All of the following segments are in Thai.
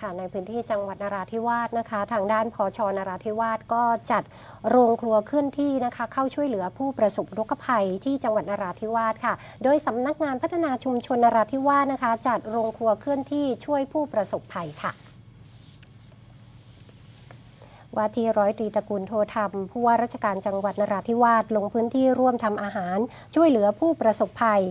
ค่ะในพื้นที่จังหวัดนราธิวาสนะคะ ทางด้านพอชนราธิวาสก็จัดโรงครัวเคลื่อนที่นะคะ เข้าช่วยเหลือผู้ประสบรกภัยที่จังหวัดนราธิวาสค่ะ โดยสำนักงานพัฒนาชุมชนนราธิวาสนะคะ จัดโรงครัวเคลื่อนที่ช่วยผู้ประสบภัยค่ะ ว่าที่ร้อยตรีตระกูลโทธรรม ผู้ว่าราชการจังหวัดนราธิวาสลงพื้นที่ร่วมทำอาหาร ช่วยเหลือผู้ประสบภัย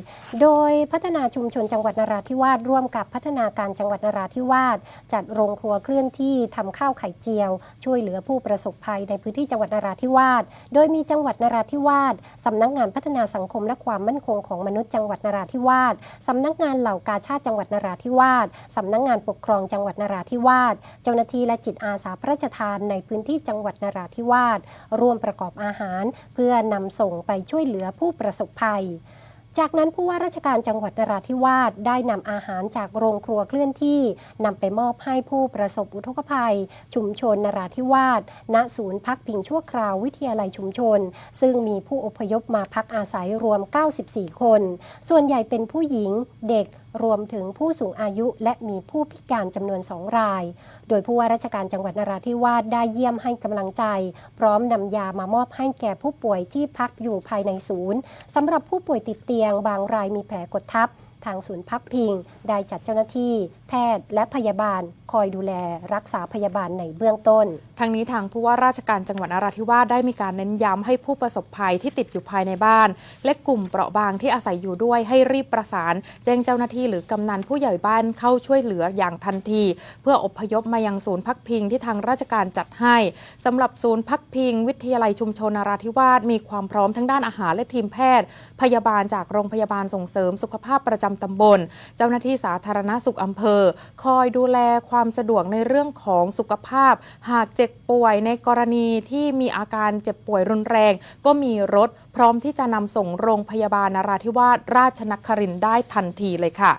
โดยพัฒนาชุมชนจังหวัดนราธิวาสร่วมกับพัฒนาการจังหวัดนราธิวาสจัดโรงครัวเคลื่อนที่ทำข้าวไข่เจียว ช่วยเหลือผู้ประสบภัยในพื้นที่จังหวัดนราธิวาสโดยมีจังหวัดนราธิวาสสำนักงานพัฒนาสังคมและความมั่นคงของมนุษย์จังหวัดนราธิวาสสำนักงานเหล่ากาชาติจังหวัดนราธิวาสสำนักงานปกครองจังหวัดนราธิวาสเจ้าหน้าที่และจิตอาสาพระราชทานในพื้นที่จังหวัดนราธิวาสร่วมประกอบอาหาร เพื่อนำส่งไปช่วยเหลือผู้ประสบภัยจากนั้นผู้ว่าราชการจังหวัดนราธิวาสได้นำอาหารจากโรงครัวเคลื่อนที่นำไปมอบให้ผู้ประสบอุทกภัย ชุมชนนราธิวาสณศูนย์พักพิงชั่วคราววิทยาลัยชุมชน ซึ่งมีผู้อพยพมาพักอาศัยรวม 94 คน ส่วนใหญ่เป็นผู้หญิงเด็ก รวมถึงผู้สูงอายุและมีผู้พิการจำนวนสองราย โดยผู้ว่าราชการจังหวัดนราธิวาสได้เยี่ยมให้กำลังใจ พร้อมนำยามามอบให้แก่ผู้ป่วยที่พักอยู่ภายในศูนย์สำหรับผู้ป่วยติดเตียงบางรายมีแผลกดทับ ทางศูนย์พักพิง ได้จัดเจ้าหน้าที่ แพทย์และพยาบาล คอยดูแลรักษาพยาบาลในเบื้องต้นทางนี้ทางผู้ว่าราชการจังหวัดนราธิวาสได้มีการเน้นย้ำให้ผู้ประสบภัยที่ติดอยู่ภายในบ้าน และกลุ่มเปราะบางที่อาศัยอยู่ด้วยให้รีบประสาน แจ้งเจ้าหน้าที่หรือกำนันผู้ใหญ่บ้านเข้าช่วยเหลืออย่างทันที เพื่ออพยพมายังศูนย์พักพิงที่ทางราชการจัดให้สำหรับศูนย์พักพิง วิทยาลัยชุมชนนราธิวาสมีความพร้อมทั้งด้านอาหารและทีมแพทย์ พยาบาลจากโรงพยาบาลส่งเสริมสุขภาพประจำตำบล เจ้าหน้าที่สาธารณสุขอำเภอ คอยดูแลความสะดวกในเรื่องของสุขภาพ หากเจ็บป่วยในกรณีที่มีอาการเจ็บป่วยรุนแรง ก็มีรถพร้อมที่จะนำส่งโรงพยาบาลนราธิวาสราชนครินทร์ได้ทันทีเลยค่ะ